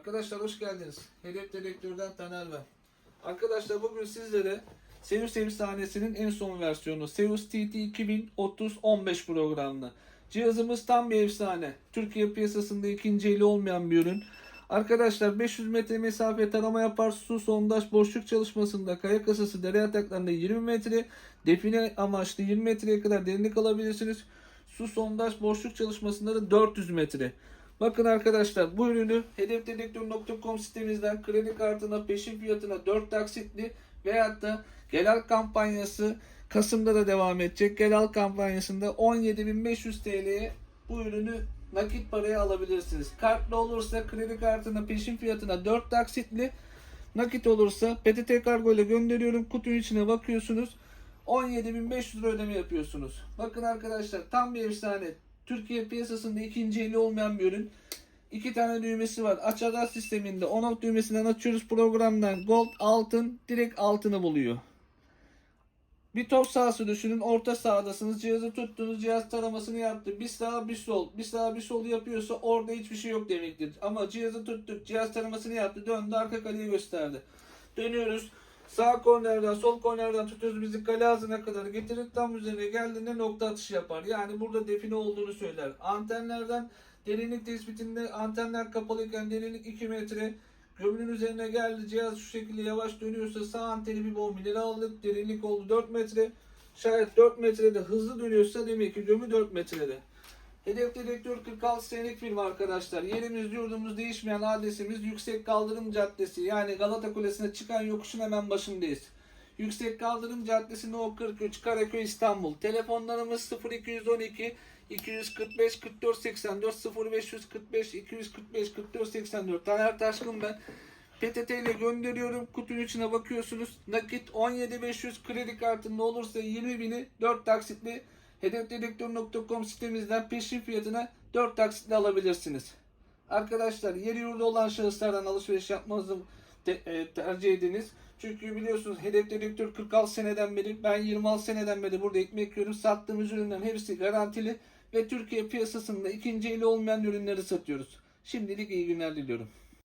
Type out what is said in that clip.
Arkadaşlar hoş geldiniz. Hedef Dedektör'den Taner ben. Arkadaşlar bugün sizlere Seus efsanesinin en son versiyonu Seus TT 2030-15 programlı. Cihazımız tam bir efsane. Türkiye piyasasında ikinci eli olmayan bir ürün. Arkadaşlar 500 metre mesafe tarama yapar su sondaj boşluk çalışmasında kaya kasası dere yataklarında 20 metre define amaçlı 20 metreye kadar derinlik alabilirsiniz. Su sondaj boşluk çalışmasında da 400 metre. Bakın arkadaşlar bu ürünü hedefdedektör.com sitemizden kredi kartına peşin fiyatına 4 taksitli veyahut da Gelal kampanyası Kasım'da da devam edecek. Gelal kampanyasında 17.500 TL'ye bu ürünü nakit paraya alabilirsiniz. Kartlı olursa kredi kartına peşin fiyatına 4 taksitli nakit olursa PTT kargo ile gönderiyorum. Kutunun içine bakıyorsunuz. 17.500 lira ödeme yapıyorsunuz. Bakın arkadaşlar tam bir efsane. Türkiye piyasasında ikinci eli olmayan bir ürün. İki tane düğmesi var. Aç ada sisteminde on off düğmesinden açıyoruz programdan. Gold altın direkt altını buluyor. Bir top sahası düşünün. Orta sahadasınız. Cihazı tuttunuz. Cihaz taramasını yaptı. Bir sağ bir sol. Bir sağ bir sol yapıyorsa orada hiçbir şey yok demektir. Ama cihazı tuttuk. Cihaz taramasını yaptı. Döndü. Arka kaleyi gösterdi. Dönüyoruz. Sağ kornerden sol kornerden tutuyoruz bizi kale ağzına kadar getirir tam üzerine geldiğinde nokta atışı yapar. Yani burada define olduğunu söyler. Antenlerden derinlik tespitinde antenler kapalıyken derinlik 2 metre. Gömünün üzerine geldi cihaz şu şekilde yavaş dönüyorsa sağ anteni bir mineral aldık. Derinlik oldu 4 metre. Şayet 4 metrede hızlı dönüyorsa demek ki gömü 4 metrede. Hedef Dedektör 46 senelik firma arkadaşlar. Yerimiz yurdumuz değişmeyen adresimiz Yüksek Kaldırım Caddesi. Yani Galata Kulesi'ne çıkan yokuşun hemen başındayız. Yüksek Kaldırım Caddesi No 43 Karaköy İstanbul. Telefonlarımız 0212 245 44 84 0545 245 44 84. Taner Taşkın ben. PTT ile gönderiyorum. Kutunun içine bakıyorsunuz. Nakit 17500 kredi kartında olursa 20 bini 4 taksitli hedefdedektör.com sitemizden peşin fiyatına 4 taksitle alabilirsiniz. Arkadaşlar yeri yurdu olan şahıslardan alışveriş yapmanızı te- e, tercih ediniz. Çünkü biliyorsunuz Hedef Dedektör 46 seneden beri ben 26 seneden beri burada ekmek yiyorum. Sattığımız ürünlerin hepsi garantili ve Türkiye piyasasında ikinci eli olmayan ürünleri satıyoruz. Şimdilik iyi günler diliyorum.